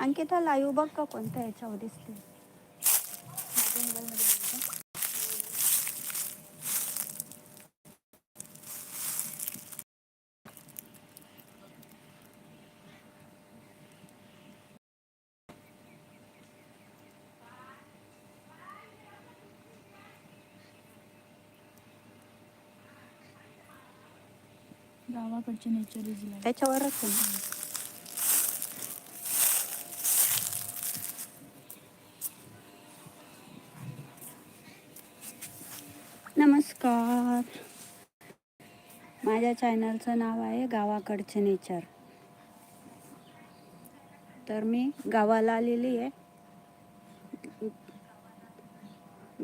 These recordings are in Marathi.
अंकिता लाईव्ह बघ का कोणत्या याच्यावर दिसते? गावाकडचे नेचर इज त्याच्यावरच आहे ना. नमस्कार माझ्या चॅनलचं नाव आहे गावाकडचे नेचर. तर मी गावाला आलेली आहे.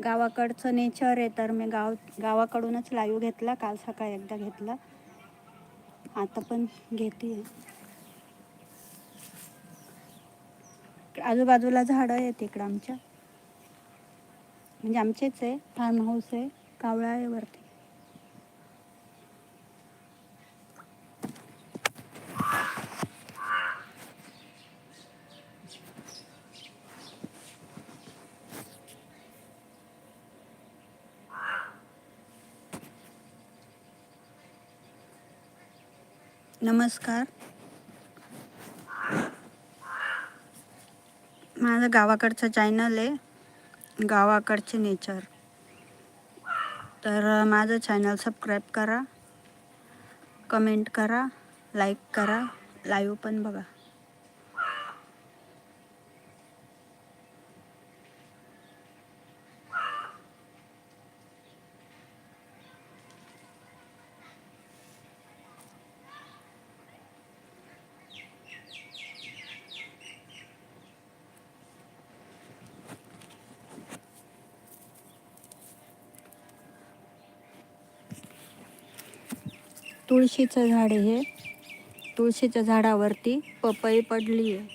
गावाकडचं नेचर आहे तर मी गाव गावाकडूनच लाईव्ह घेतला काल सकाळी एकदा घेतला. आता पण घेते आजूबाजूला झाडं आहेत इकडं आमच्या. म्हणजे आमचेच आहे फार्म हाऊस आहे कावळा आहे वरती. नमस्कार. माझं गावाकडचं चॅनल आहे गावाकडचे नेचर तर माझं चॅनल सबस्क्राईब करा कमेंट करा लाईक करा लाईव्ह पण बघा. तुळशीचं झाड आहे हे. तुळशीच्या झाडावरती पपई पडली आहे.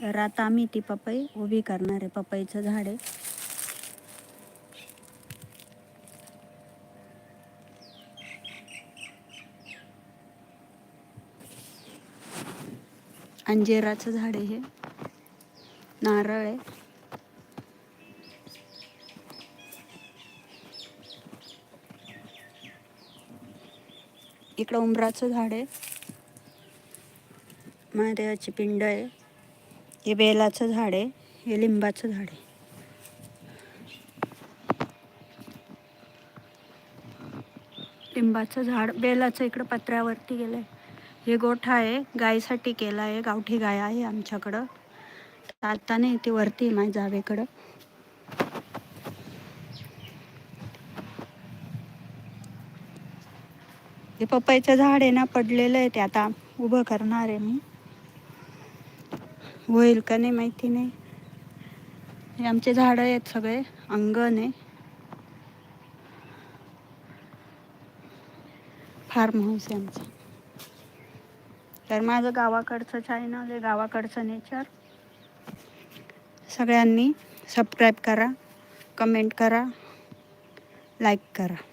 तर आता आम्ही ती पपई उभी करणार आहे पपईचं झाड आहे. अंजेराचं झाड आहे हे. नारळ आहे. इकडं उंबराचं झाड आहे. महादेवाची पिंड आहे. हे बेलाचं झाड आहे. हे लिंबाचं झाड आहे. लिंबाचं झाड बेलाचं इकडं पत्र्यावरती गेलं आहे हे गोठा आहे. गायीसाठी केला आहे. गावठी गाय आहे आमच्याकडं. आता नाही ती वरती माझ्या जावेकडं. हे पपईचं झाड आहे ना पडलेलं आहे ते आता उभं करणार आहे मी. होईल का नाही माहिती नाही. हे आमचे झाडं आहेत सगळे अंगण आहे. फार्म हाऊस आहे आमचं. तर माझं गावाकडचं चॅनल आहे गावाकडचं नेचर सगळ्यांनी सबस्क्राईब करा कमेंट करा लाईक करा.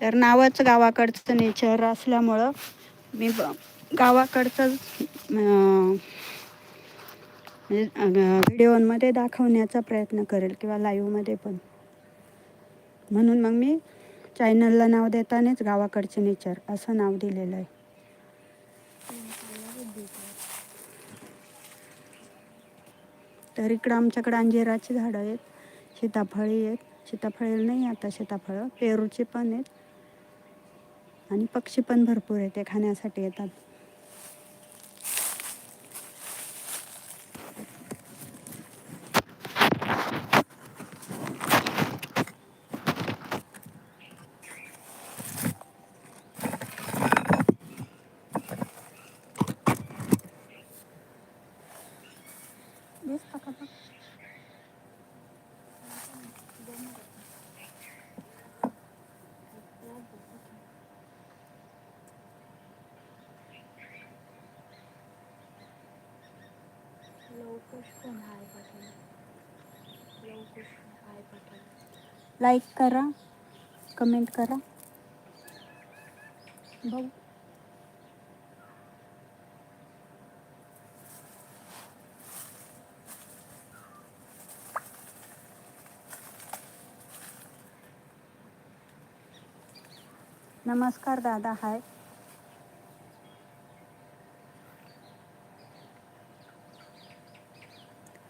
तर नावच गावाकडचं नेचर असल्यामुळं मी ब गावाकडचंच म्हणजे व्हिडिओमध्ये दाखवण्याचा प्रयत्न करेल किंवा लाईव्हमध्ये पण. म्हणून मग मी चॅनलला नाव देतानाच गावाकडचे नेचर असं नाव दिलेलं आहे. तर इकडं आमच्याकडं अंजिराची झाडं आहेत सीताफळी आहेत. सीताफळ नाही आता सीताफळं. पेरूची पण आहेत. आणि पक्षी पण भरपूर येते ते खाण्यासाठी येतात. लाइक करा कमेंट करा. नमस्कार दादा hi.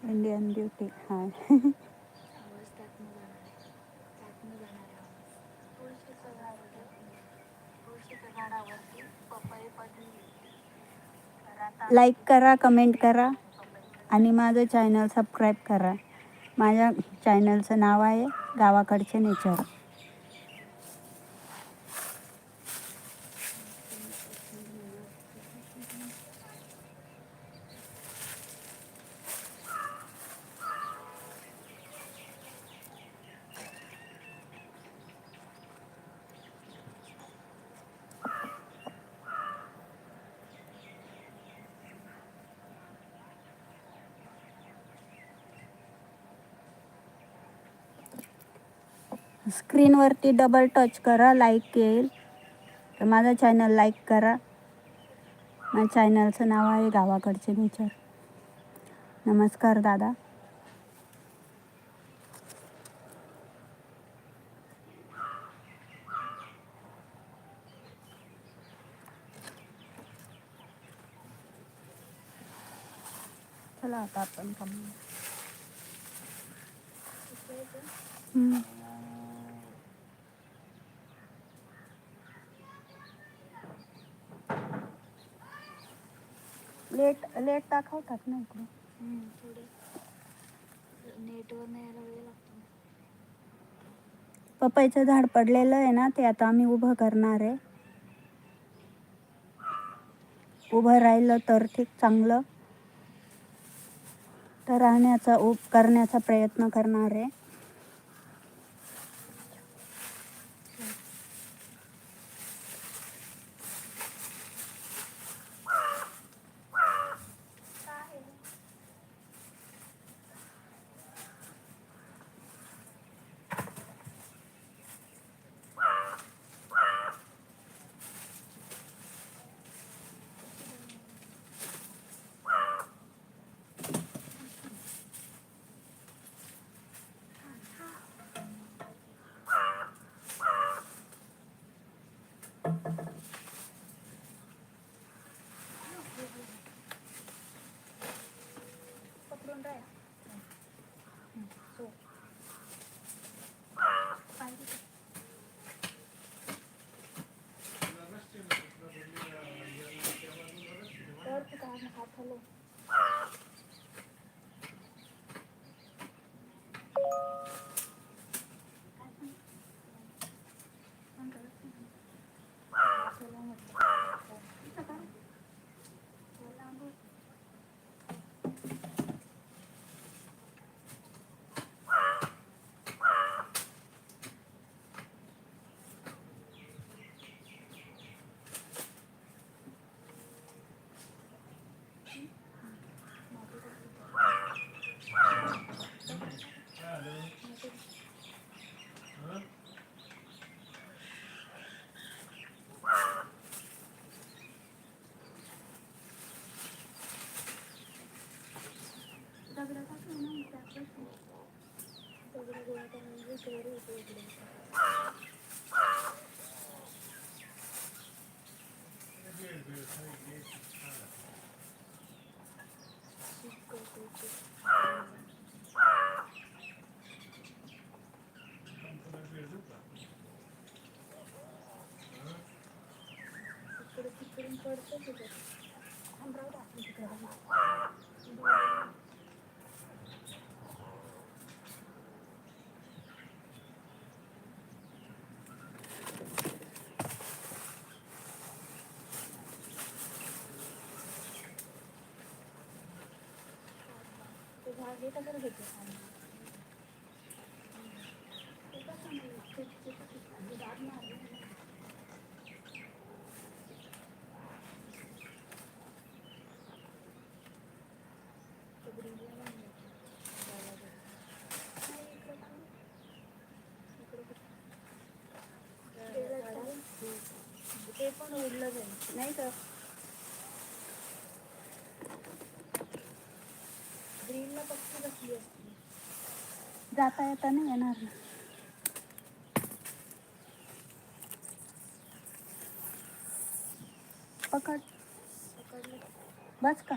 Indian beauty hi. Like करा कमेंट करा. आणि माझं चॅनल सबस्क्राईब करा. माझ्या चॅनलचं नाव आहे गावाकडचे नेचर स्क्रीनवरती डबल टच करा लाईक येईल. तर माझं चॅनल लाईक करा. माझ्या चॅनलचं नाव आहे गावाकडचे नेचर नमस्कार दादा. चला आता आपण लेट लेट दाखवतात ना इकडे. थोडे. नेटवर नाही यायला वेळ लागतो. ना. पपईचं झाड पडलेलं आहे ना ते आता आम्ही उभं करणार आहे. उभं राहिलं तर ठीक चांगलं. तर राहण्याचा उप करण्याचा प्रयत्न करणार आहे. काय हात टाकलं ना मग त्यात बसलं. दगडं गोळा करून इकडे रे, इकडे इकडे. इकडे तिकडून पडतं तिकडे थांब राहू दे आपण तिकडे बघू. ते झाड हे कसं घेतलं सांग ते कसं नाही ते- ते- ते- ते झाड नाही ते ग्रीनला नाही घेतलं. नाही, पण. ते पण उडलं जाईल नाही तर जाता येता नाही येणार ना. पकड. बस का?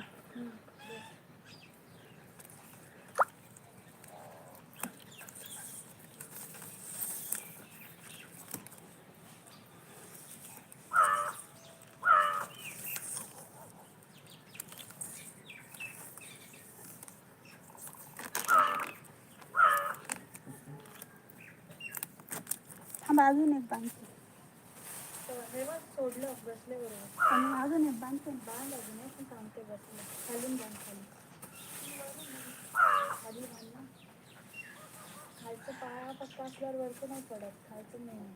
अजून एक बांधते. सोडलं बसले बरोबर. आणि अजून एक बांधते. बांध अजून एक बसलं. खालून बांध खाली. खाली बांध ना. खालचं पाया पक्का असल्यावर वरचं नाही पडत खालचं नाही.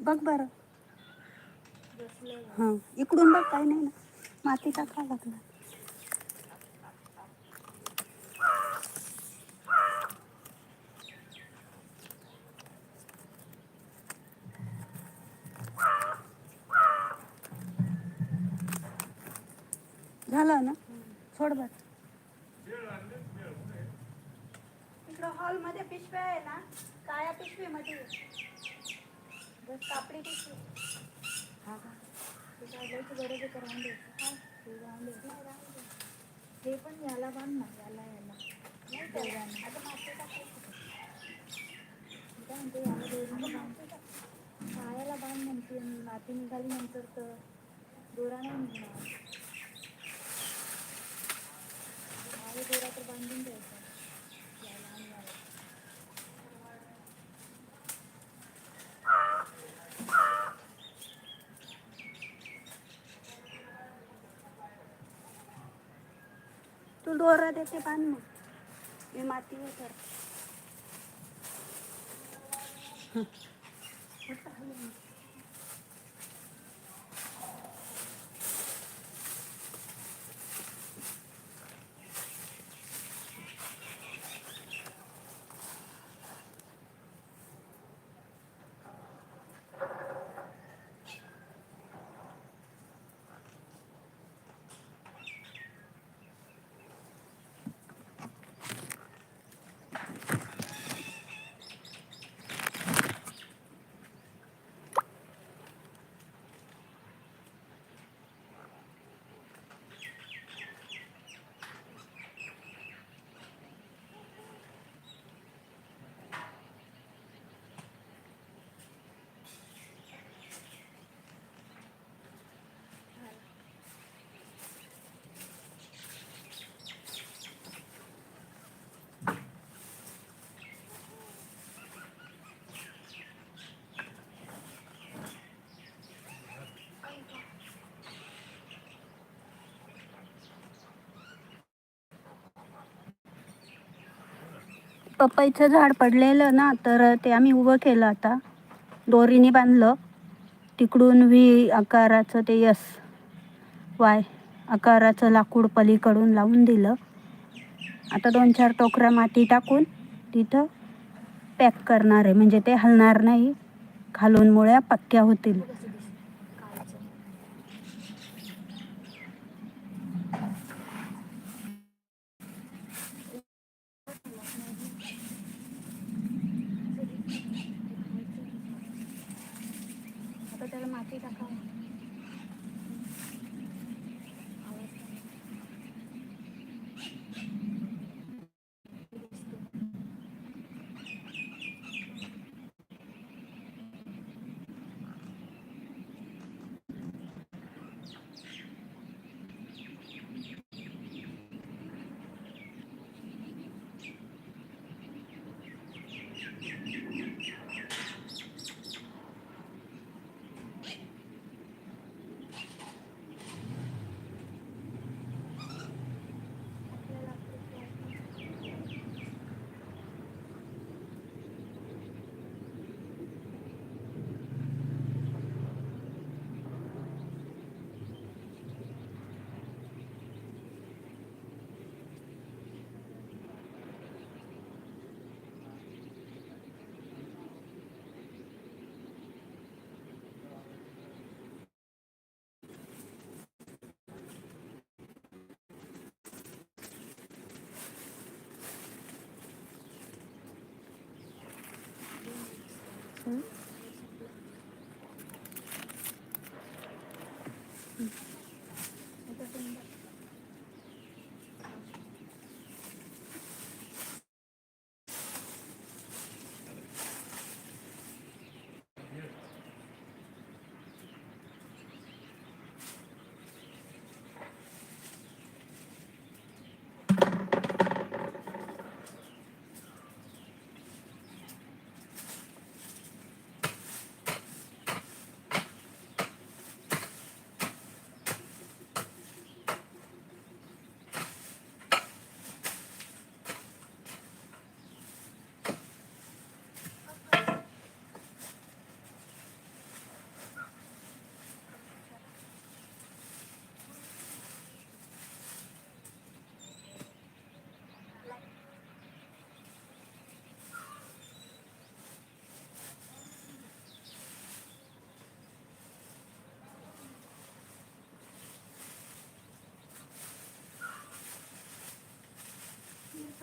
बघ बरं. हां इकडून बघ काही नाही ना. माती टाका लागला झालं ना सोड बर इकडं हॉलमध्ये पिशव्या आहे ना काळ्या पिशवीमध्ये बस कापडी पिशवी हा का ते काढायची गरज आहे का राहून दे हे पण याला बांध ना याला. याला नाही काय म्हणते याला दोरीने बांध पायाला बांध म्हणते माती निघाली नंतर तर. दोरा नाही निघणार दोरा तर बांधून द्यायचा तू दोरा देते बांध मग. मी माती हे पपईचं झाड पडलेलं ना तर ते आम्ही उभं केलं आता. दोरीने बांधलं. तिकडून व्ही आकाराचं ते यस वाय आकाराचं लाकूड पलीकडून लावून दिलं. आता दोन चार टोकऱ्या माती टाकून तिथं पॅक करणार आहे. म्हणजे ते हलणार नाही. खालून मुळ्या पक्क्या होतील. आता त्याला माती टाकावं हं? आता समजा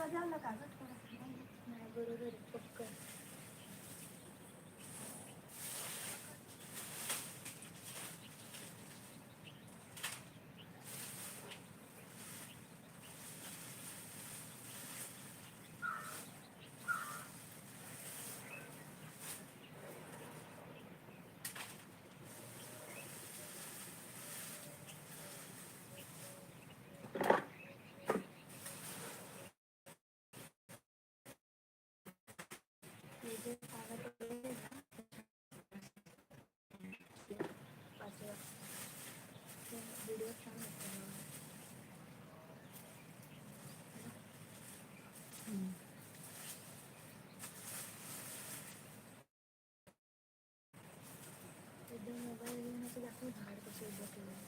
झालं का गं? बरोबर आहे पक्क हे जे कागद वगैरे आहे ना, पाच वाजता. ते व्हिडिओ छान होते एकदा मोबाईल